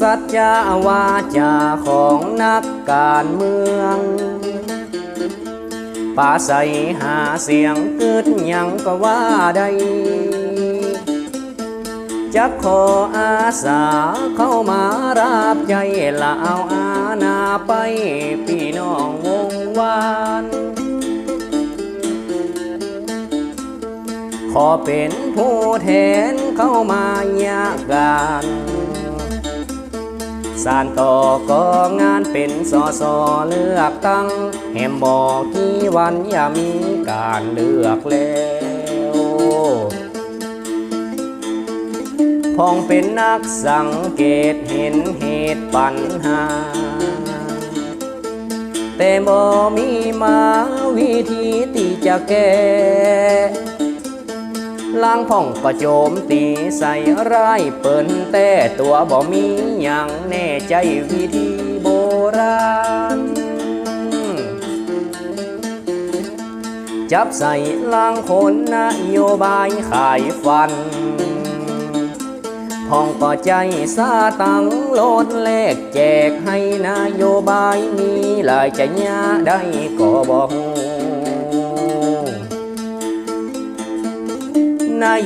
สัจจาวาจาของนักการเมืองป่าใสหาเสียงเกิดยังก็ว่าได้จักขออาสาเข้ามารับใจละเอาอาณาไปพี่น้องวงวานขอเป็นผู้แทนเข้ามาญาการ สารต่อก็งานเป็นสอสอเลือกตั้ง แหมบอกกี่วันอย่ามีการเลือกแล้วพองเป็นนักสังเกตเห็นเหตุปัญหา แต่บ่มีมาวิธีที่จะแก้ ล้างพ่องก็โจมตีใส่ร้ายเปิ้นแต่ตัวบ่มีอย่างแน่ใจวิธีโบราณ จับใส่ล้างคนนโยบายขายฟันพ่องก็ใจซาตังโลดเลขแจกให้นโยบายมีหลายจะยาได้ก็บ่ฮู้น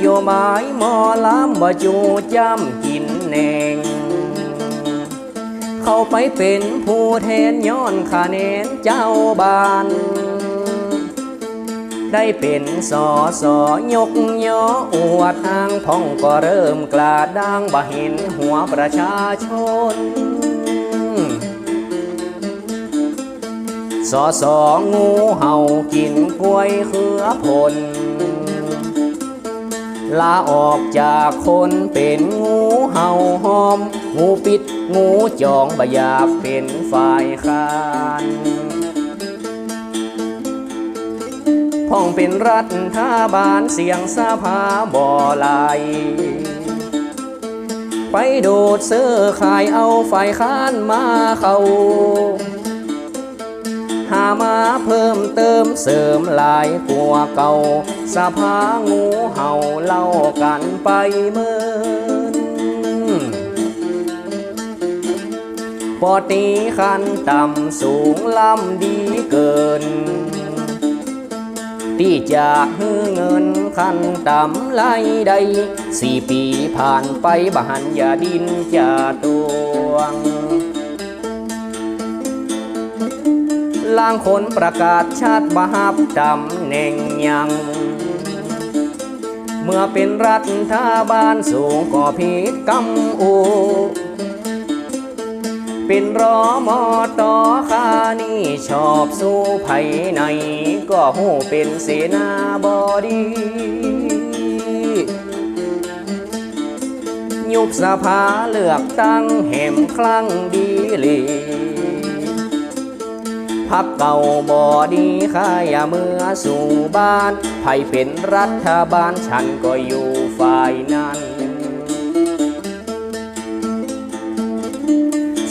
โยบายหมอลำบ่จูจำกินแหนงเข้าไปเป็นผู้แทนย้อนคะแนนเจ้าบ้านได้เป็นสอสอยกยออวดทางพ่องก็เริ่มกล้าดังบ่เห็นหัวประชาชน สอสองูเห่ากินกล้วยเครือผล ลาออกจากคนเป็นงูเห่าหอม งูปิดงูจองบอยากเป็นฝ่ายค้านพ่องเป็นรัฐท่าบาลเสียงสภาบ่อไหลไปโดดเสื้อขายเอาฝ่ายค้านมาเข้า หามาเพิ่มเติมเสริมหลายกว่าเก่า สภางูเห่าเล่ากันไปเมินปอตีขันต่ำสูงลำดีเกินที่จะฮือเงินขันต่ำไล่ใดสี่ปีผ่านไปบหันยาดินจะตวง ล่างคนประกาศชาติบหับตำแหน่งยัง เมื่อเป็นรัฐบาลสูงก็ผิดกำอูเป็นรอมอต่อขานี่ชอบสู้ไผใน ก็หูเป็นเสนาบดียุบสภาเลือกตั้งแห่มคลั่งดีลี พักเก่าบอดีข้าอย่าเมื่อสู่บ้านไผเป็นรัฐบาลฉันก็อยู่ฝ่ายนั้น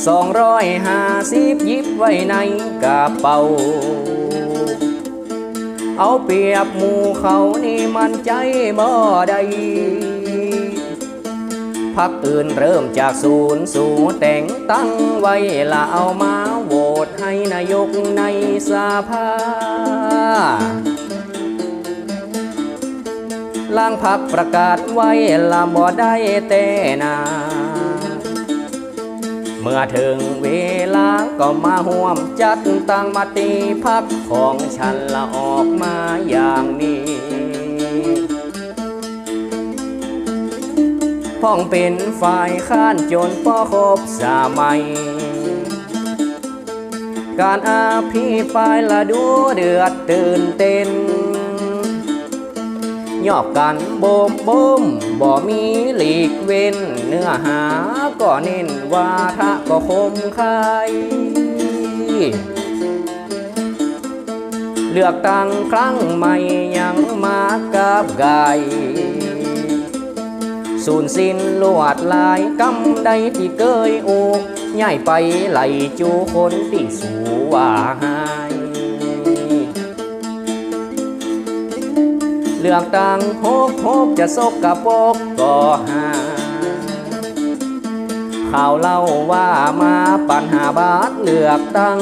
สองร้อยห้าสิบยิบไว้ในกระเป๋า เอาเปรียบหมู่เขานี่มันใจบ่ได้พักอื่นเริ่มจากศูนย์สู่แต่งตั้งไว้ละเอามา ตให้นายกในสภาล่างพักประกาศไว้ละบ่ได้แต่นา เมื่อถึงเวลาก็มาห่วมจัดตั้งมติพักของฉันละออกมาอย่างนี้พ้องเป็นฝ่ายค้านจนพ่อครบสามัย การอาภิปรายละดูเดือดตื่นเต้นยอบกันโบมบมบ่มีหลีกเว้น เนื้อหาก็เน้นวาทะก็คมคายเลือกตั้งครั้งใหม่ยังมากับไกายสูญสิ้นลวดลายกำใดที่เกยอู ย้ายไปไหลจูคนที่สูว่าหายเลือกตังพบพบจะซกกับปกก็หาขข่าวเล่าว่ามาปัญหาบาทเลือกตั้ง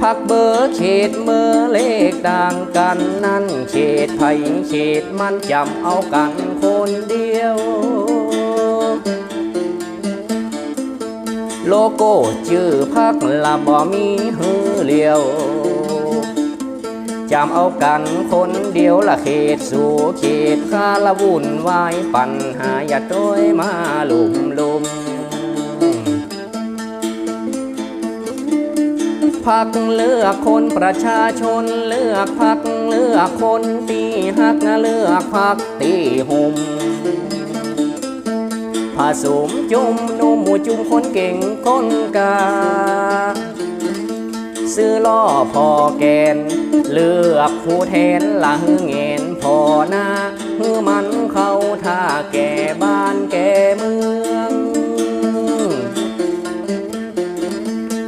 พักเบอร์เขตเมื่อเลขต่างกันนั่นเขตไผ่เขตมันจำเอากันคนเดียว โลโก้ชื่อพักละบ่มีฮือเลียวจำเอากันคนเดียวละเขตสู่เขตคาละวุ่นวายปัญหาอย่าโดยมาลุมลุมพักเลือกคนประชาชนเลือกพักเลือกคนตีหักเลือกพักตีหุม ผสมจุ่มนุ่มหมูจุ่มคนเก่งคนกา ซื้อล่อพอแกน เลือกผู้แทนละหึงเงินพอหน้าฮือมันเข้าท่าแก่บ้านแก่เมือง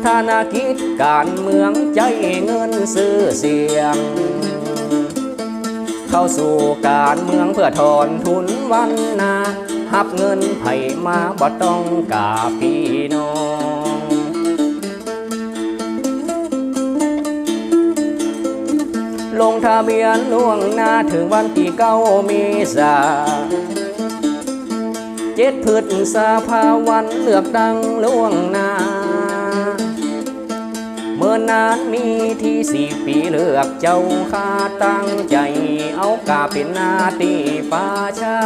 ธนาคิดการเมืองใจเงินซื้อเสียง เข้าสู่การเมืองเพื่อถอนทุนวันนา หับเงินไผ่มาบ่ต้องกาพี่น้องลงทะเบียนล่วงหน้าถึงวันที่เก้าเมษาเจ็ดพฤษภาวันเลือกตั้งล่วงหน้า เมื่อนานมีที่สี่ปีเลือกเจ้าข้าตั้งใจ เอากาเป็นหนาตีป้าชา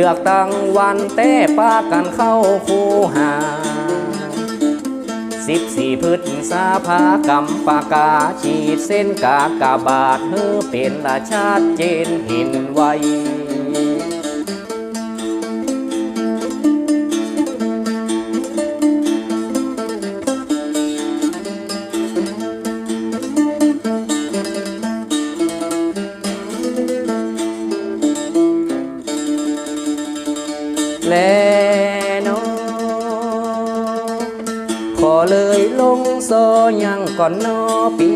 ลือกตั้งวันเต้ป้ากันเข้าคูหาสิบสี่พฤษภาพากำปากาฉีดเส้นกากาบาทเฮือเป็นละชาติเจนหินไว ซอยังก่อนนอปี